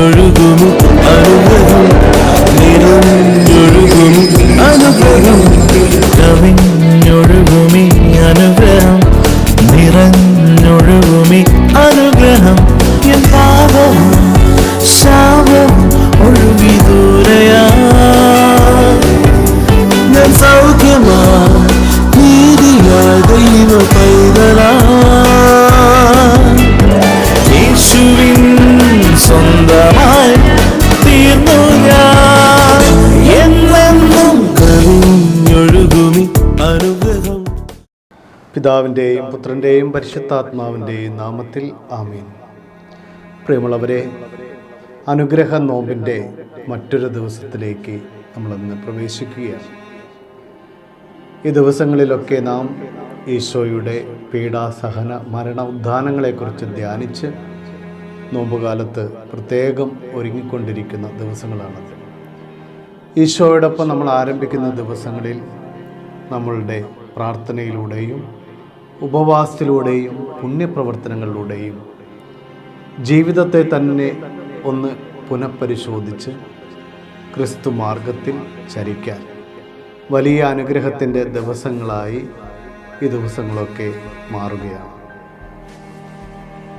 കവിഞ്ഞൊഴുകുമി അനുഗ്രഹം. നിറഞ്ഞൊഴുകും അനുഗ്രഹം. കവിഞ്ഞൊഴുകുമി പിതാവിന്റെയും പുത്രന്റെയും പരിശുദ്ധാത്മാവിന്റെയും നാമത്തിൽ ആമീൻ. പ്രിയമുള്ളവരെ അനുഗ്രഹ നോമ്പിന്റെ മറ്റൊരു ദിവസത്തിലേക്ക് നമ്മളിന്ന് പ്രവേശിക്കുകയാണ്. ഈ ദിവസങ്ങളിലൊക്കെ നാം ഈശോയുടെ പീഡാസഹന മരണ ഉദ്ധാനങ്ങളെക്കുറിച്ച് ധ്യാനിച്ച് നോമ്പുകാലത്ത് പ്രത്യേകം ഒരുങ്ങിക്കൊണ്ടിരിക്കുന്ന ദിവസങ്ങളാണത്. ഈശോയോടൊപ്പം നമ്മൾ ആരംഭിക്കുന്ന ദിവസങ്ങളിൽ നമ്മളുടെ പ്രാർത്ഥനയിലൂടെയും ഉപവാസത്തിലൂടെയും പുണ്യപ്രവർത്തനങ്ങളിലൂടെയും ജീവിതത്തെ തന്നെ ഒന്ന് പുനഃപരിശോധിച്ച് ക്രിസ്തു മാർഗത്തിൽ ചരിക്കാൻ. വലിയ അനുഗ്രഹത്തിന്റെ ദിവസങ്ങളായി ഈ ദിവസങ്ങളൊക്കെ മാറുകയാണ്.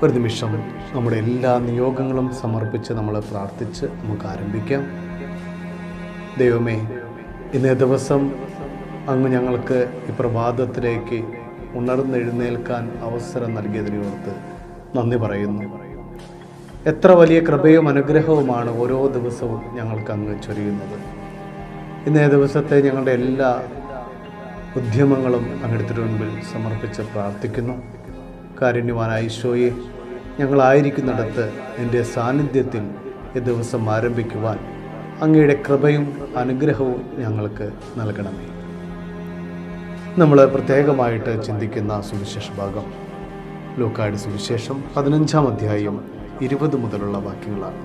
ഒരു നിമിഷം നമ്മുടെ എല്ലാ നിയോഗങ്ങളും സമർപ്പിച്ച് നമ്മൾ പ്രാർത്ഥിച്ച് നമുക്ക് ആരംഭിക്കാം. ദൈവമേ ഇന്നേ ദിവസം അങ്ങ് ഞങ്ങൾക്ക് ഈ പ്രഭാതത്തിലേക്ക് ഉണർന്നെഴുന്നേൽക്കാൻ അവസരം നൽകിയതിനെ ഓർത്ത് നന്ദി പറയുന്നു. എത്ര വലിയ കൃപയും അനുഗ്രഹവുമാണ് ഓരോ ദിവസവും ഞങ്ങൾക്ക് അങ്ങ് ചൊരിയുന്നത്. ഇന്നേ ദിവസത്തെ ഞങ്ങളുടെ എല്ലാ ഉദ്യമങ്ങളും അങ്ങയുടെ മുൻപിൽ സമർപ്പിച്ച് പ്രാർത്ഥിക്കുന്നു. കാരുണ്യവാനായ ഈശോയെ ഞങ്ങളായിരിക്കുന്നിടത്ത് എന്റെ സാന്നിധ്യത്തിൽ ഈ ദിവസം ആരംഭിക്കുവാൻ അങ്ങയുടെ കൃപയും അനുഗ്രഹവും ഞങ്ങൾക്ക് നൽകണമേ. നമ്മൾ പ്രത്യേകമായിട്ട് ചിന്തിക്കുന്ന സുവിശേഷ ഭാഗം. ലൂക്കായുടെ സുവിശേഷം പതിനഞ്ചാം അധ്യായം ഇരുപത് മുതലുള്ള വാക്യങ്ങളാണ്.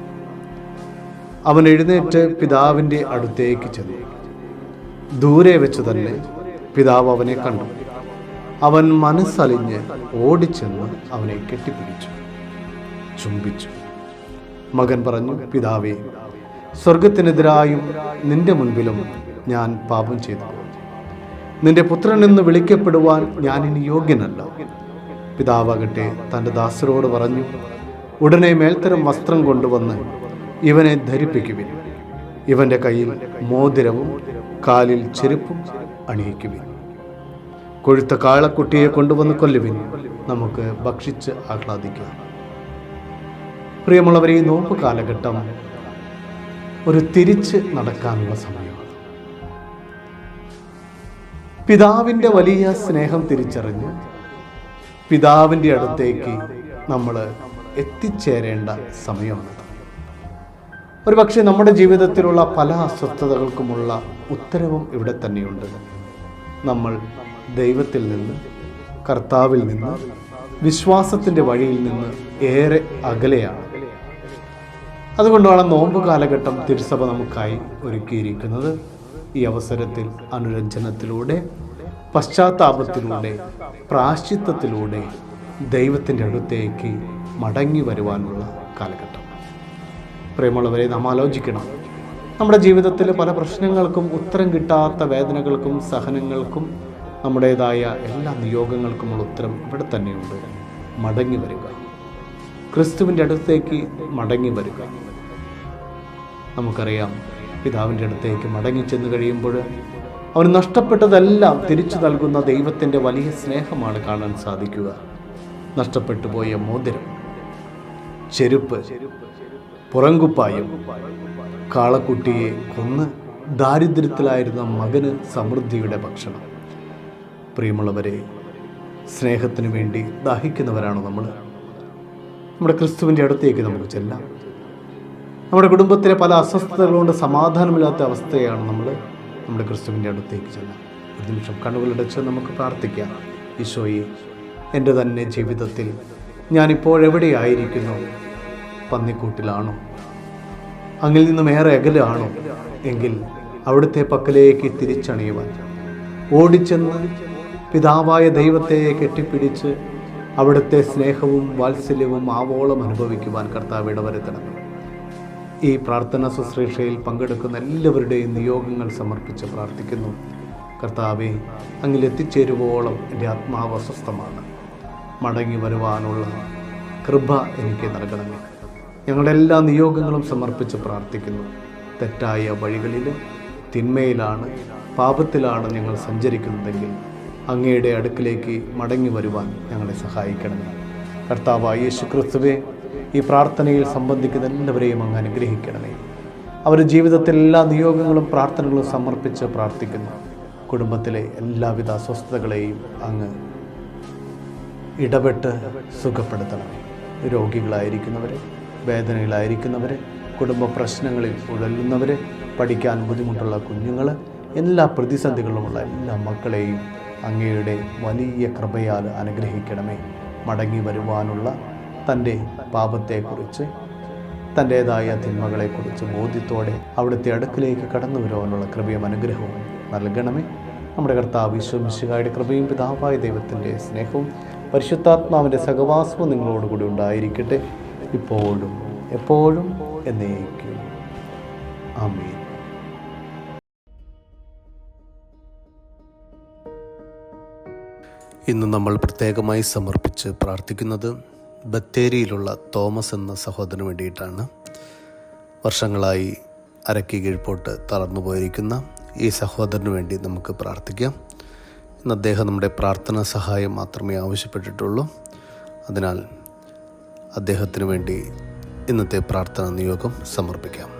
അവൻ എഴുന്നേറ്റ് പിതാവിന്റെ അടുത്തേക്ക് ചെന്നു. ദൂരെ വെച്ച് തന്നെ പിതാവ് അവനെ കണ്ടു. അവൻ മനസ്സലിഞ്ഞ് ഓടിച്ചെന്ന് അവനെ കെട്ടിപ്പിടിച്ചു. ചുംബിച്ചു. മകൻ പറഞ്ഞു പിതാവേ സ്വർഗത്തിനെതിരായും നിന്റെ മുൻപിലും ഞാൻ പാപം ചെയ്തു. നിന്റെ പുത്രൻ എന്ന് വിളിക്കപ്പെടുവാൻ ഞാൻ ഇനി യോഗ്യനല്ല. പിതാവാകട്ടെ തന്റെ ദാസരോട് പറഞ്ഞു ഉടനെ മേൽത്തരം വസ്ത്രം കൊണ്ടുവന്ന് ഇവനെ ധരിപ്പിക്കുവിൻ. ഇവന്റെ കയ്യിൽ മോതിരവും കാലിൽ ചെരുപ്പും അണിയിക്കുവിൻ. കൊഴുത്ത കാളക്കുട്ടിയെ കൊണ്ടുവന്ന് കൊല്ലുവിൻ. നമുക്ക് ഭക്ഷിച്ച് ആഹ്ലാദിക്കാം. പ്രിയമുള്ളവരെ ഈ നോമ്പ് കാലഘട്ടം ഒരു തിരിച്ച് നടക്കാനുള്ള സമയമാണ് പിതാവിന്റെ വലിയ സ്നേഹം തിരിച്ചറിഞ്ഞ് പിതാവിന്റെ അടുത്തേക്ക് നമ്മൾ എത്തിച്ചേരേണ്ട സമയമാണ്. ഒരുപക്ഷെ നമ്മുടെ ജീവിതത്തിലുള്ള പല അസ്വസ്ഥതകൾക്കുമുള്ള ഉത്തരവും ഇവിടെ തന്നെയുണ്ട്. നമ്മൾ ദൈവത്തിൽ നിന്ന് കർത്താവിൽ നിന്ന് വിശ്വാസത്തിന്റെ വഴിയിൽ നിന്ന് ഏറെ അകലെയാണ്. അതുകൊണ്ടാണ് നോമ്പ് കാലഘട്ടം തിരുസഭ നമുക്കായി ഒരുക്കിയിരിക്കുന്നത്. ഈ അവസരത്തിൽ അനുരഞ്ജനത്തിലൂടെ പശ്ചാത്താപത്തിലൂടെ പ്രാശ്ചിത്തത്തിലൂടെ ദൈവത്തിന്റെ അടുത്തേക്ക് മടങ്ങി വരുവാനുള്ള കാലഘട്ടം. പ്രേമുള്ളവരെ നാം ആലോചിക്കണം. നമ്മുടെ ജീവിതത്തിൽ പല പ്രശ്നങ്ങൾക്കും ഉത്തരം കിട്ടാത്ത വേദനകൾക്കും സഹനങ്ങൾക്കും നമ്മുടേതായ എല്ലാ നിയോഗങ്ങൾക്കുമുള്ള ഉത്തരം ഇവിടെ തന്നെയുണ്ട്. മടങ്ങി വരിക. ക്രിസ്തുവിന്റെ അടുത്തേക്ക് മടങ്ങി വരിക. നമുക്കറിയാം പിതാവിന്റെ അടുത്തേക്ക് മടങ്ങി ചെന്ന് കഴിയുമ്പോൾ അവൻ നഷ്ടപ്പെട്ടതെല്ലാം തിരിച്ചു നൽകുന്ന ദൈവത്തിന്റെ വലിയ സ്നേഹമാണ് കാണാൻ സാധിക്കുക. നഷ്ടപ്പെട്ടു പോയ മോതിരം ചെരുപ്പ് പുറങ്കുപ്പായും കാളക്കുട്ടിയെ കൊന്ന് ദാരിദ്ര്യത്തിലായിരുന്ന മകന് സമൃദ്ധിയുടെ ഭക്ഷണം. പ്രിയമുള്ളവരെ സ്നേഹത്തിനു വേണ്ടി ദാഹിക്കുന്നവരാണ് നമ്മൾ. നമ്മുടെ ക്രിസ്തുവിന്റെ അടുത്തേക്ക് നമുക്ക് ചെല്ലാം. നമ്മുടെ കുടുംബത്തിലെ പല അസ്വസ്ഥതകളുകൊണ്ട് സമാധാനമില്ലാത്ത അവസ്ഥയാണ് നമ്മൾ നമ്മുടെ ക്രിസ്തുവിന്റെ അടുത്തേക്ക് ചെല്ലാം ഒരു നിമിഷം കണ്ണുകളടച്ച് നമുക്ക് പ്രാർത്ഥിക്കാം. ഈശോയെ എന്റെ തന്നെ ജീവിതത്തിൽ ഞാനിപ്പോഴെവിടെയായിരിക്കുന്നു പന്നിക്കൂട്ടിലാണോ? അങ്ങിൽ നിന്നും ഏറെ അകലാണോ? എങ്കിൽ അവിടുത്തെ പക്കലേക്ക് തിരിച്ചണിയുവാൻ. ഓടിച്ചെന്ന് പിതാവായ ദൈവത്തെ കെട്ടിപ്പിടിച്ച് അവിടുത്തെ സ്നേഹവും വാത്സല്യവും ആവോളം അനുഭവിക്കുവാൻ കർത്താവ് ഇടവരുത്തണമേ ഈ പ്രാർത്ഥനാ ശുശ്രൂഷയിൽ പങ്കെടുക്കുന്ന എല്ലാവരുടെയും നിയോഗങ്ങൾ സമർപ്പിച്ച് പ്രാർത്ഥിക്കുന്നു. കർത്താവെ അങ്ങിൽ എത്തിച്ചേരുവോളം എന്റെ ആത്മാവ് അസ്വസ്ഥമാണ്. മടങ്ങി വരുവാനുള്ള കൃപ എനിക്ക് നൽകണമേ. ഞങ്ങളുടെ എല്ലാ നിയോഗങ്ങളും സമർപ്പിച്ച് പ്രാർത്ഥിക്കുന്നു. തെറ്റായ വഴികളിൽ തിന്മയിലാണ് പാപത്തിലാണ് ഞങ്ങൾ സഞ്ചരിക്കുന്നതെങ്കിൽ അങ്ങയുടെ അടുക്കിലേക്ക് മടങ്ങി വരുവാൻ ഞങ്ങളെ സഹായിക്കണമേ. കർത്താവായ യേശു ക്രിസ്തുവെ ഈ പ്രാർത്ഥനയിൽ സംബന്ധിക്കുന്ന എല്ലാവരെയും അങ്ങ് അനുഗ്രഹിക്കണമേ. അവരുടെ ജീവിതത്തിൽ എല്ലാ നിയോഗങ്ങളും പ്രാർത്ഥനകളും സമർപ്പിച്ച് പ്രാർത്ഥിക്കുന്നു. കുടുംബത്തിലെ എല്ലാവിധ അസ്വസ്ഥതകളെയും അങ്ങ് ഇടപെട്ട് സുഖപ്പെടുത്തണമേ രോഗികളായിരിക്കുന്നവരെ വേദനയിലായിരിക്കുന്നവരെ കുടുംബ പ്രശ്നങ്ങളിൽ ഉഴലുന്നവരെ പഠിക്കാൻ ബുദ്ധിമുട്ടുള്ള കുഞ്ഞുങ്ങൾ എല്ലാ പ്രതിസന്ധികളുമുള്ള എല്ലാ മക്കളെയും അങ്ങയുടെ വലിയ കൃപയാൽ അനുഗ്രഹിക്കണമേ. മടങ്ങി വരുവാനുള്ള തന്റെ പാപത്തെക്കുറിച്ച് തന്റേതായ തിന്മകളെക്കുറിച്ച് ബോധ്യത്തോടെ അവിടുത്തെ അടുക്കിലേക്ക് കടന്നു വരുവാനുള്ള കൃപയും അനുഗ്രഹവും നൽകണമേ. നമ്മുടെ കർത്താവ് വിശ്വമിശുകായുടെ കൃപയും പിതാവായ ദൈവത്തിന്റെ സ്നേഹവും പരിശുദ്ധാത്മാവിന്റെ സഹവാസവും നിങ്ങളോടുകൂടി ഉണ്ടായിരിക്കട്ടെ. ഇപ്പോഴും എപ്പോഴും എന്നേക്കും. ആമീൻ. ഇന്ന് നമ്മൾ പ്രത്യേകമായി സമർപ്പിച്ച് പ്രാർത്ഥിക്കുന്നത് ബത്തേരിയിലുള്ള തോമസ് എന്ന സഹോദരന് വേണ്ടിയിട്ടാണ് വർഷങ്ങളായി അരക്കി കീഴ്പോട്ട് തളർന്നു പോയിരിക്കുന്ന ഈ സഹോദരന് വേണ്ടി നമുക്ക് പ്രാർത്ഥിക്കാം. ഇന്ന് അദ്ദേഹം നമ്മുടെ പ്രാർത്ഥനാ സഹായം മാത്രമേ ആവശ്യപ്പെട്ടിട്ടുള്ളൂ. അതിനാൽ അദ്ദേഹത്തിന് വേണ്ടി ഇന്നത്തെ പ്രാർത്ഥനാ നിയോഗം സമർപ്പിക്കാം.